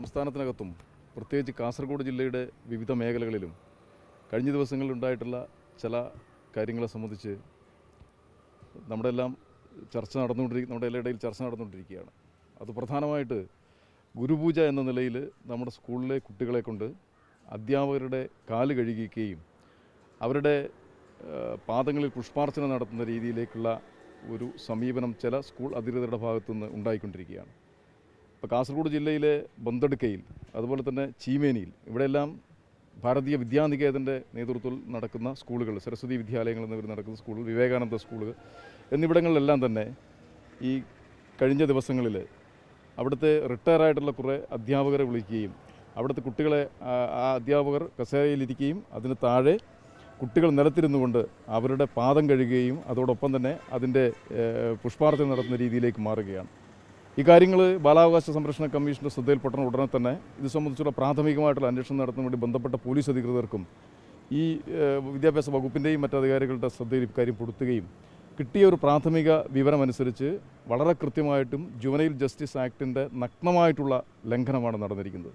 സംസ്ഥാനത്തിനകത്തും പ്രത്യേകിച്ച് കാസർഗോഡ് ജില്ലയുടെ വിവിധ മേഖലകളിലും കഴിഞ്ഞ ദിവസങ്ങളിൽ ഉണ്ടായിട്ടുള്ള ചില കാര്യങ്ങളെ സംബന്ധിച്ച് നമ്മുടെ എല്ലാം ചർച്ച നടന്നുകൊണ്ടിരിക്കും നമ്മുടെ എല്ലാ ഇടയിൽ ചർച്ച നടന്നുകൊണ്ടിരിക്കുകയാണ്. അത് പ്രധാനമായിട്ട് ഗുരുപൂജ എന്ന നിലയിൽ നമ്മുടെ സ്കൂളിലെ കുട്ടികളെ കൊണ്ട് അധ്യാപകരുടെ കാൽ കഴുകിക്കുകയും അവരുടെ പാദങ്ങളിൽ പുഷ്പാർച്ചന നടത്തുന്ന രീതിയിലേക്കുള്ള ഒരു സമീപനം ചില സ്കൂൾ അധികൃതരുടെ ഭാഗത്തുനിന്ന് ഉണ്ടായിക്കൊണ്ടിരിക്കുകയാണ്. ഇപ്പോൾ കാസർഗോഡ് ജില്ലയിലെ ബന്തെടുക്കയിൽ അതുപോലെ തന്നെ ചീമേനിയിൽ ഇവിടെയെല്ലാം ഭാരതീയ വിദ്യാനികേതന്റെ നേതൃത്വത്തിൽ നടക്കുന്ന സ്കൂളുകൾ സരസ്വതി വിദ്യാലയങ്ങൾ എന്നിവർ നടക്കുന്ന സ്കൂളുകൾ വിവേകാനന്ദ സ്കൂളുകൾ എന്നിവിടങ്ങളിലെല്ലാം തന്നെ ഈ കഴിഞ്ഞ ദിവസങ്ങളിൽ അവിടുത്തെ റിട്ടയർ ആയിട്ടുള്ള കുറേ അധ്യാപകരെ വിളിക്കുകയും അവിടുത്തെ കുട്ടികളെ ആ അധ്യാപകർ കസേരയിലിരിക്കുകയും അതിന് താഴെ കുട്ടികൾ നിലത്തിരുന്നു കൊണ്ട് അവരുടെ പാദം കഴുകുകയും അതോടൊപ്പം തന്നെ അതിന്റെ പുഷ്പാർച്ചന നടത്തുന്ന രീതിയിലേക്ക് മാറുകയാണ്. ഈ കാര്യങ്ങൾ ബാലാവകാശ സംരക്ഷണ കമ്മീഷന്റെ ശ്രദ്ധയിൽപ്പെട്ട ഉടനെ തന്നെ ഇത് സംബന്ധിച്ചുള്ള പ്രാഥമികമായിട്ടുള്ള അന്വേഷണം നടത്തുന്ന വേണ്ടി ബന്ധപ്പെട്ട പോലീസ് അധികൃതർക്കും ഈ വിദ്യാഭ്യാസ വകുപ്പിന്റെയും മറ്റധികാരികളുടെ ശ്രദ്ധയിൽ ഇക്കാര്യം പൊടുത്തുകയും കിട്ടിയ ഒരു പ്രാഥമിക വിവരമനുസരിച്ച് വളരെ കൃത്യമായിട്ടും ജുവനൈൽ ജസ്റ്റിസ് ആക്ടിന്റെ നഗ്നമായിട്ടുള്ള ലംഘനമാണ് നടന്നിരിക്കുന്നത്.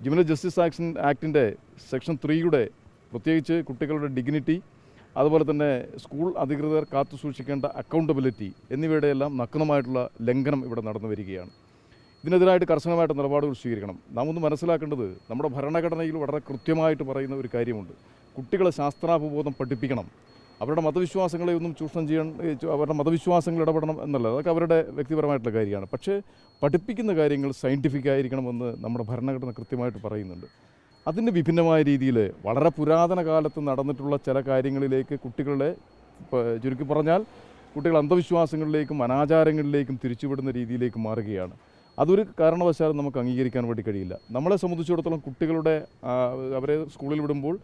ജുവനൈൽ ജസ്റ്റിസ് ആക്ഷൻ ആക്ടിന്റെ സെക്ഷൻ ത്രീയുടെ പ്രത്യേകിച്ച് കുട്ടികളുടെ ഡിഗ്നിറ്റി അതുപോലെ തന്നെ സ്കൂൾ അധികൃതർ കാത്തു സൂക്ഷിക്കേണ്ട അക്കൗണ്ടബിലിറ്റി എന്നിവയുടെ എല്ലാം നഗ്നമായിട്ടുള്ള ലംഘനം ഇവിടെ നടന്നു വരികയാണ്. ഇതിനെതിരായിട്ട് കർശനമായിട്ട് നിലപാടുകൾ സ്വീകരിക്കണം. നാം ഒന്ന് മനസ്സിലാക്കേണ്ടത് നമ്മുടെ ഭരണഘടനയിൽ വളരെ കൃത്യമായിട്ട് പറയുന്ന ഒരു കാര്യമുണ്ട്. കുട്ടികളെ ശാസ്ത്രാപബോധം പഠിപ്പിക്കണം. അവരുടെ മതവിശ്വാസങ്ങളെ ഒന്നും ചൂഷണം ചെയ്യാൻ അവരുടെ മതവിശ്വാസങ്ങൾ ഇടപെടണം എന്നല്ല. അതൊക്കെ അവരുടെ വ്യക്തിപരമായിട്ടുള്ള കാര്യമാണ്. പക്ഷേ പഠിപ്പിക്കുന്ന കാര്യങ്ങൾ സയന്റിഫിക് ആയിരിക്കണമെന്ന് നമ്മുടെ ഭരണഘടന കൃത്യമായിട്ട് പറയുന്നുണ്ട്. അതിന് വിഭിന്നമായ രീതിയിൽ വളരെ പുരാതന കാലത്ത് നടന്നിട്ടുള്ള ചില കാര്യങ്ങളിലേക്ക് കുട്ടികളെ ചുരുക്കി പറഞ്ഞാൽ കുട്ടികൾ അന്ധവിശ്വാസങ്ങളിലേക്കും അനാചാരങ്ങളിലേക്കും തിരിച്ചുവിടുന്ന രീതിയിലേക്ക് മാറുകയാണ്. അതൊരു കാരണവശാലും നമുക്ക് അംഗീകരിക്കാൻ വേണ്ടി കഴിയില്ല. നമ്മളെ സംബന്ധിച്ചിടത്തോളം കുട്ടികളുടെ അവരെ സ്കൂളിൽ വിടുമ്പോൾ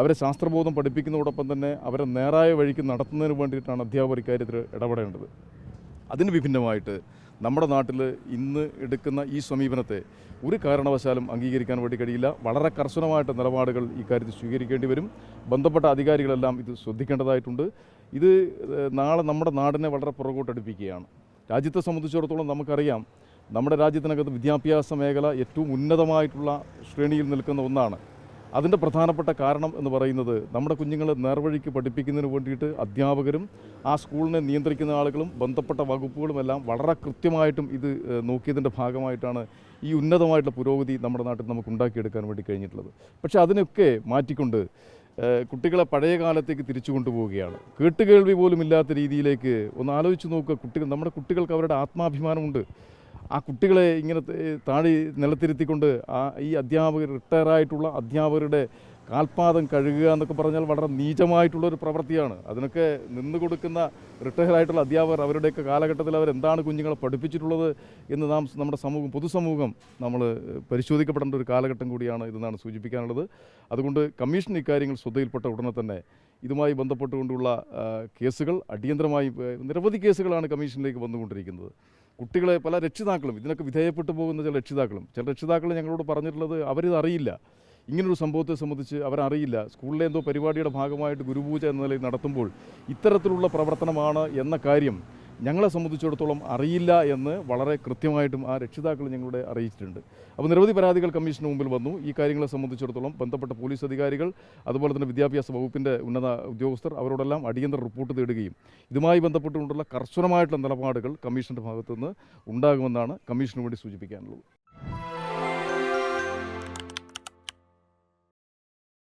അവരെ ശാസ്ത്രബോധം പഠിപ്പിക്കുന്നതോടൊപ്പം തന്നെ അവരെ നേരായ വഴിക്ക് നടത്തുന്നതിന് വേണ്ടിയിട്ടാണ് അധ്യാപകർ ഇക്കാര്യത്തിൽ ഇടപെടേണ്ടത്. അതിന് വിഭിന്നമായിട്ട് നമ്മുടെ നാട്ടിൽ ഇന്ന് എടുക്കുന്ന ഈ സമീപനത്തെ ഒരു കാരണവശാലും അംഗീകരിക്കാൻ വേണ്ടി കഴിയില്ല. വളരെ കർശനമായിട്ട് നിലപാടുകൾ ഇക്കാര്യത്തിൽ സ്വീകരിക്കേണ്ടി വരും. ബന്ധപ്പെട്ട അധികാരികളെല്ലാം ഇത് ശ്രദ്ധിക്കേണ്ടതായിട്ടുണ്ട്. ഇത് നാളെ നമ്മുടെ നാടിനെ വളരെ പുറകോട്ടടുപ്പിക്കുകയാണ്. രാജ്യത്തെ സംബന്ധിച്ചിടത്തോളം നമുക്കറിയാം നമ്മുടെ രാജ്യത്തിനകത്ത് വിദ്യാഭ്യാസ മേഖല ഏറ്റവും ഉന്നതമായിട്ടുള്ള ശ്രേണിയിൽ നിൽക്കുന്ന ഒന്നാണ്. അതിന്റെ പ്രധാനപ്പെട്ട കാരണം എന്ന് പറയുന്നത് നമ്മുടെ കുഞ്ഞുങ്ങളെ നേർവഴിക്ക് പഠിപ്പിക്കുന്നതിന് വേണ്ടിയിട്ട് അധ്യാപകരും ആ സ്കൂളിനെ നിയന്ത്രിക്കുന്ന ആളുകളും ബന്ധപ്പെട്ട വകുപ്പുകളും എല്ലാം വളരെ കൃത്യമായിട്ടും ഇത് നോക്കിയതിന്റെ ഭാഗമായിട്ടാണ് ഈ ഉന്നതമായിട്ടുള്ള പുരോഗതി നമ്മുടെ നാട്ടിൽ നമുക്ക് ഉണ്ടാക്കിയെടുക്കാൻ വേണ്ടി കഴിഞ്ഞിട്ടുള്ളത്. പക്ഷേ അതിനൊക്കെ മാറ്റിക്കൊണ്ട് കുട്ടികളെ പഴയ കാലത്തേക്ക് തിരിച്ചു കൊണ്ടുപോവുകയാണ്. കേട്ടുകേൾവി പോലും ഇല്ലാത്ത രീതിയിലേക്ക് ഒന്ന് ആലോചിച്ച് നോക്കുക. കുട്ടികൾ നമ്മുടെ കുട്ടികൾക്ക് അവരുടെ ആത്മാഭിമാനമുണ്ട്. ആ കുട്ടികളെ ഇങ്ങനെ താഴെ നിലത്തിരുത്തിക്കൊണ്ട് ആ ഈ അധ്യാപകർ റിട്ടയറായിട്ടുള്ള അധ്യാപകരുടെ കാൽപാദം കഴുകുക എന്നൊക്കെ പറഞ്ഞാൽ വളരെ നീചമായിട്ടുള്ളൊരു പ്രവൃത്തിയാണ്. അതിനൊക്കെ നിന്ന് കൊടുക്കുന്ന റിട്ടയറായിട്ടുള്ള അധ്യാപകർ അവരുടെയൊക്കെ കാലഘട്ടത്തിൽ അവരെന്താണ് കുഞ്ഞുങ്ങളെ പഠിപ്പിച്ചിട്ടുള്ളത് എന്ന് നാം നമ്മുടെ സമൂഹം പൊതുസമൂഹം നമ്മൾ പരിശോധിക്കപ്പെടേണ്ട ഒരു കാലഘട്ടം കൂടിയാണ് ഇതെന്നാണ് സൂചിപ്പിക്കാനുള്ളത്. അതുകൊണ്ട് കമ്മീഷൻ ഇക്കാര്യങ്ങൾ ശ്രദ്ധയിൽപ്പെട്ട ഉടനെ തന്നെ ഇതുമായി ബന്ധപ്പെട്ടുകൊണ്ടുള്ള കേസുകൾ അടിയന്തരമായി നിരവധി കേസുകളാണ് കമ്മീഷനിലേക്ക് വന്നുകൊണ്ടിരിക്കുന്നത്. കുട്ടികളെ പല രക്ഷിതാക്കളും ഇതിനൊക്കെ വിധേയപ്പെട്ടു പോകുന്ന ചില രക്ഷിതാക്കളും ചില രക്ഷിതാക്കൾ ഞങ്ങളോട് പറഞ്ഞിട്ടുള്ളത് അവരിത് അറിയില്ല ഇങ്ങനൊരു സംഭവത്തെ സംബന്ധിച്ച് അവരറിയില്ല. സ്കൂളിലെ എന്തോ പരിപാടിയുടെ ഭാഗമായിട്ട് ഗുരുപൂജ എന്ന നിലയിൽ നടത്തുമ്പോൾ ഇത്തരത്തിലുള്ള പ്രവർത്തനമാണ് എന്ന കാര്യം ഞങ്ങളെ സംബന്ധിച്ചിടത്തോളം അറിയില്ല എന്ന് വളരെ കൃത്യമായിട്ടും ആ രക്ഷിതാക്കൾ ഞങ്ങളുടെ അറിയിച്ചിട്ടുണ്ട്. അപ്പോൾ നിരവധി പരാതികൾ കമ്മീഷന് മുമ്പിൽ വന്നു. ഈ കാര്യങ്ങളെ സംബന്ധിച്ചിടത്തോളം ബന്ധപ്പെട്ട പോലീസ് അധികാരികൾ അതുപോലെ തന്നെ വിദ്യാഭ്യാസ വകുപ്പിന്റെ ഉന്നത ഉദ്യോഗസ്ഥർ അവരോടെല്ലാം അടിയന്തര റിപ്പോർട്ട് തേടുകയും ഇതുമായി ബന്ധപ്പെട്ടുകൊണ്ടുള്ള കർശനമായിട്ടുള്ള നിലപാടുകൾ കമ്മീഷന്റെ ഭാഗത്തുനിന്ന് ഉണ്ടാകുമെന്നാണ് കമ്മീഷന് വേണ്ടി സൂചിപ്പിക്കാനുള്ളത്.